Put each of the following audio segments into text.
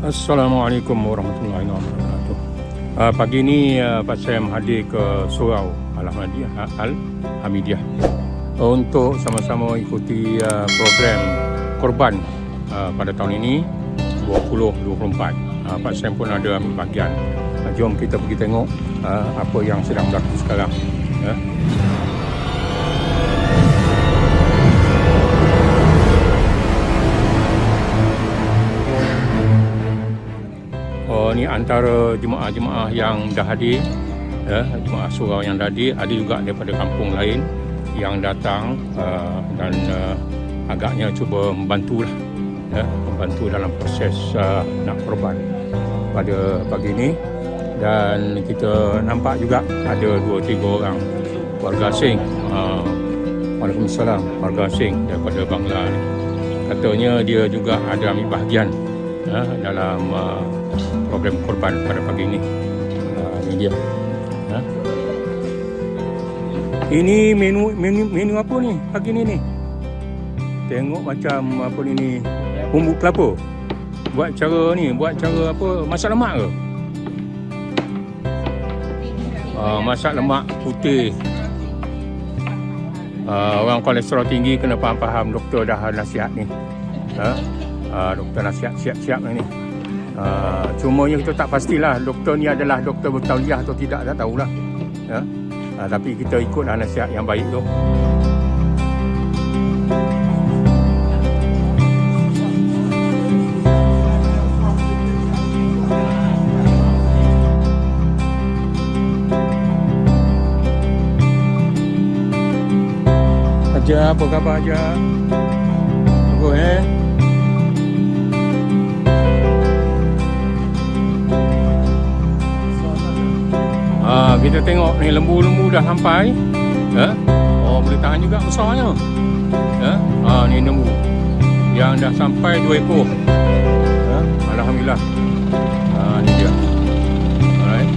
Assalamualaikum warahmatullahi wabarakatuh. Uh, pagi ni uh, Pak Sam hadir ke Surau Al-Hamidiyah, Al-Hamidiyah untuk sama-sama ikuti uh, program korban uh, pada tahun ini 2024. Uh, Pak Sam pun ada ambil bahagian. Uh, jom kita pergi tengok uh, apa yang sedang berlaku sekarang. Uh. Ni antara jemaah-jemaah yang dah hadir ya, jemaah surau yang dah hadir ada juga daripada kampung lain yang datang uh, dan uh, agaknya cuba membantu lah ya, membantu dalam proses uh, nak korban pada pagi ini dan kita nampak juga ada dua tiga orang warga asing uh, Waalaikumsalam warga asing daripada Bangla ni. katanya dia juga ada ambil bahagian ya, dalam uh, program korban pada pagi ini. Uh, ini dia. Ha? Ini menu menu menu apa ni pagi ni ni? Tengok macam apa ni ni bumbu kelapa. Buat cara ni, buat cara apa? Masak lemak ke? Uh, masak lemak putih. Uh, orang kolesterol tinggi kena faham-faham doktor dah nasihat ni. Ha? Uh, doktor nasihat siap-siap ni. Uh, cumanya kita tak pastilah doktor ni adalah doktor bertauliah atau tidak tak tahulah. Ya. Uh, tapi kita ikutlah nasihat yang baik tu. Aja apa khabar aja? Ah, kita tengok ni lembu-lembu dah sampai. Ya. Oh, boleh tahan juga besarnya. Ya. Ah, ni lembu. Yang dah sampai dua ekor. Ya. Alhamdulillah. Ah, ni dia. Alright.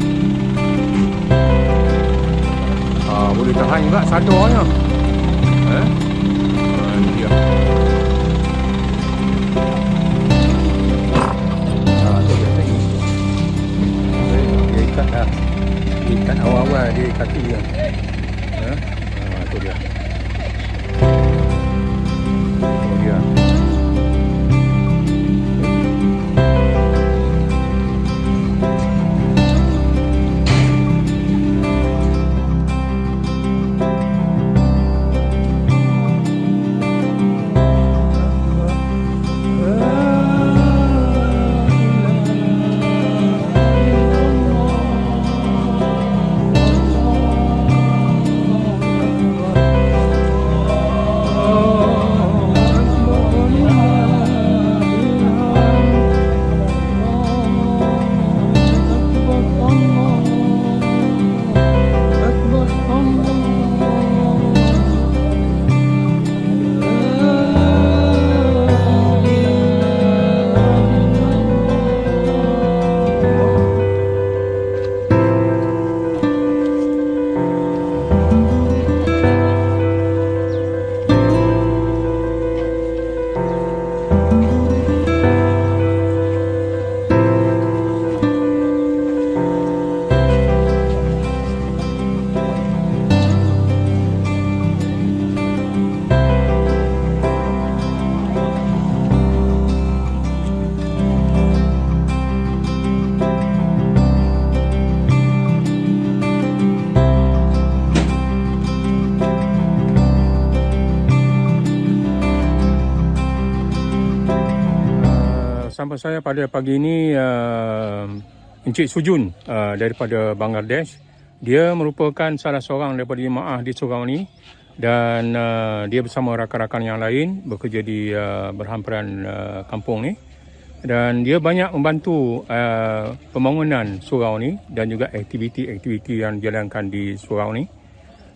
Ah, boleh tahan juga sadarnya. Ya. Sampai saya pada pagi ini uh, Encik Sujun uh, daripada Bangladesh. Dia merupakan salah seorang daripada jemaah di surau ni dan uh, dia bersama rakan-rakan yang lain bekerja di uh, berhampiran uh, kampung ni dan dia banyak membantu uh, pembangunan surau ni dan juga aktiviti-aktiviti yang dijalankan di surau ni.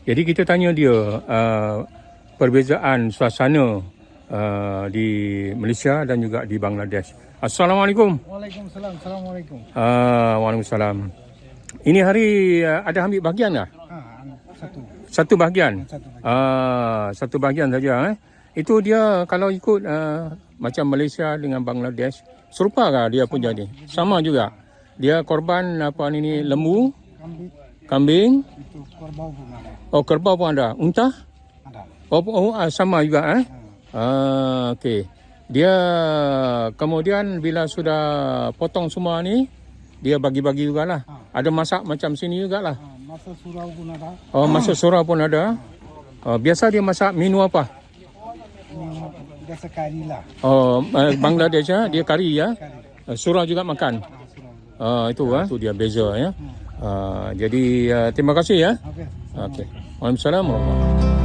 Jadi kita tanya dia uh, perbezaan suasana uh, di Malaysia dan juga di Bangladesh. Assalamualaikum. Waalaikumsalam. Assalamualaikum. Uh, Waalaikumsalam. Ini hari uh, ada ambil bahagian tak? Ha, satu. Satu bahagian. Satu. Ah, satu bahagian saja eh. Itu dia kalau ikut uh, macam Malaysia dengan Bangladesh, Serupa kah dia pun jadi? Sama juga. Dia korban apa ni ni lembu, Kambing kambing, itu kerbau pun ada. oh kerbau pun ada. Unta? Ada. Oh, oh ah, sama juga eh? Ah, okey. Dia kemudian bila sudah potong semua ni, dia bagi-bagi jugalah. Ada masak macam sini jugalah. Ha, masa surau pun ada. Oh, masak surau pun ada. Oh, biasa dia masak menu apa? Biasa kari lah. Oh, eh, Bangladesh ya, dia kari ya. Kari. Eh, Surau juga makan. Ha, surau. Ah, itu ah, itu dia beza ya. Ah, jadi ah, terima kasih ya. Okey. Okey. Waalaikumsalam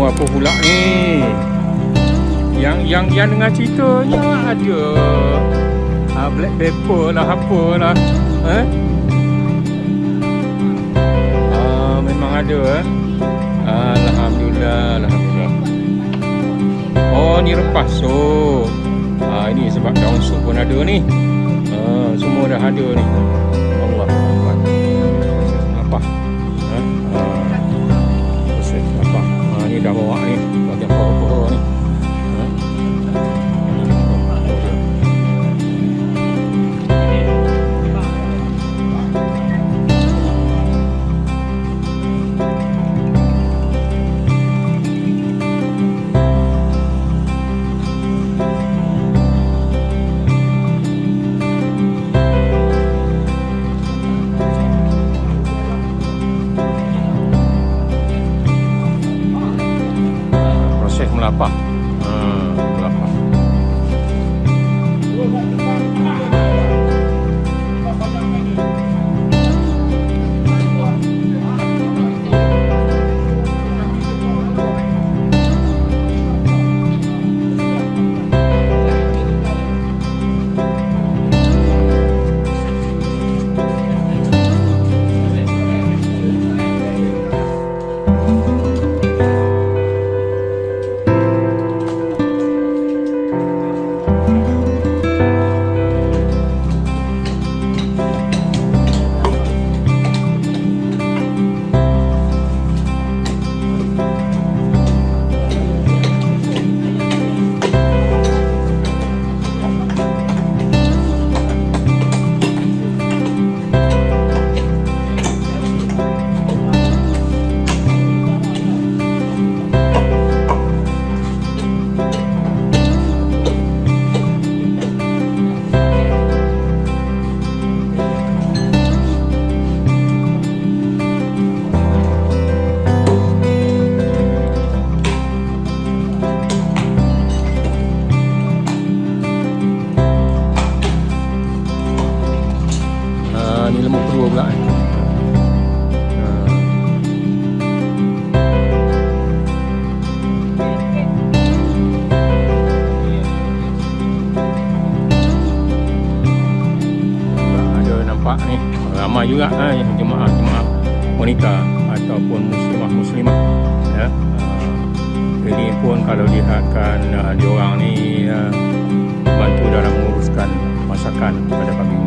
Ah, menu apa pula ni? Yang yang yang dengan ceritanya ada ah, black pepper lah apa lah. Eh? Ah, memang ada eh. Alhamdulillah, alhamdulillah. Oh, ni rempah sup. Ah, ini sebab daun sup pun ada ni. Ah, semua dah ada ni. Juga ha, yang jemaah-jemaah wanita ataupun muslimah-muslimah ya. Uh, ini pun kalau lihatkan uh, diorang ni uh, bantu dalam menguruskan masakan pada pagi